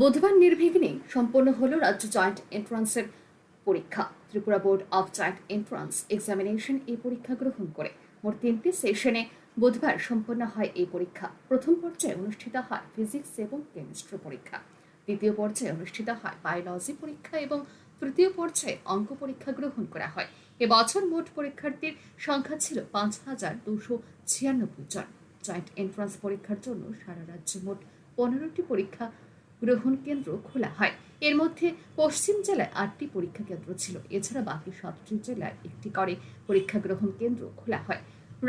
বুধবার নির্বিঘ্নে সম্পন্ন হল রাজ্য জয়েন্ট এন্ট্রান্সের পরীক্ষা। Tripura board of joint entrance examination এই পরীক্ষা গ্রহণ করে। মোট তিনটি সেশনে বুধবার সম্পন্ন হয় এই পরীক্ষা। প্রথম পর্যায়ে অনুষ্ঠিত হয় ফিজিক্স এবং কেমিস্ট্রি পরীক্ষা। দ্বিতীয় পর্যায়ে অনুষ্ঠিত হয় বায়োলজি পরীক্ষা এবং তৃতীয় পর্যায়ে অঙ্ক পরীক্ষা গ্রহণ করা হয়। এবছর মোট পরীক্ষার্থীর সংখ্যা ছিল পাঁচ হাজার দুশো ছিয়ানব্বই জন। জয়েন্ট এন্ট্রান্স পরীক্ষার জন্য সারা রাজ্যে মোট পনেরোটি পরীক্ষা গ্রহণ কেন্দ্র খোলা হয়। এর মধ্যে পশ্চিম জেলায় আটটি পরীক্ষা কেন্দ্র ছিল। এছাড়া বাকি সাতটি জেলায় একটি করে পরীক্ষা গ্রহণ কেন্দ্র খোলা হয়।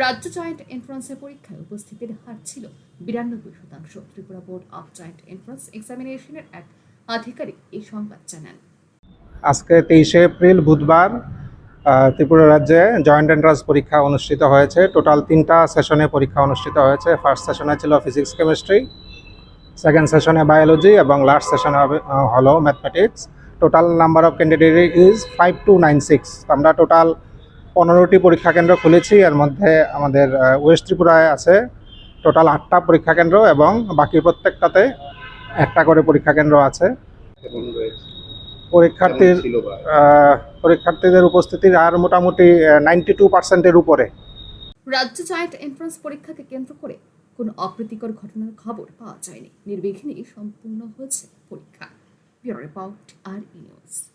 রাজ্য জয়েন্ট এন্ট্রান্সের পরীক্ষায় উপস্থিতির হার ছিল বিরানব্বই শতাংশ। Tripura board of joint entrance এক্সামিনেশনের এক আধিকারিক এই সংবাদ জানান। আজকে তেইশে এপ্রিল বুধবার ত্রিপুরা রাজ্যে জয়েন্ট এন্ট্রান্স পরীক্ষা অনুষ্ঠিত হয়েছে। টোটাল তিনটা সেশনে পরীক্ষা অনুষ্ঠিত হয়েছে। ফার্স্ট সেশনে ছিল ফিজিক্স কেমিস্ট্রি সেকেন্ড সেশনে বায়োলজি এবং লাস্ট সেশনে হলো mathematics total number of candidate is five two nine six আমরা টোটাল পনেরোটি পরীক্ষা কেন্দ্র খুলেছি। এর মধ্যে আমাদের ওয়েস্ট ত্রিপুরায় আছে টোটাল আটটা পরীক্ষা কেন্দ্র এবং বাকি প্রত্যেকটাতে একটা করে পরীক্ষা কেন্দ্র আছে। পরীক্ষার্থীর পরীক্ষার্থীদের উপস্থিতির আর মোটামুটি নাইনটি টু পার্সেন্টের উপরে। রাজ্য জয়েন্ট এন্ট্রান্স পরীক্ষাকে কেন্দ্র করে কোনো অপ্রীতিকর ঘটনার খবর পাওয়া যায়নি। নির্বিঘ্নেই সম্পূর্ণ হয়েছে পরীক্ষা। রিপোর্ট আর নিউজ।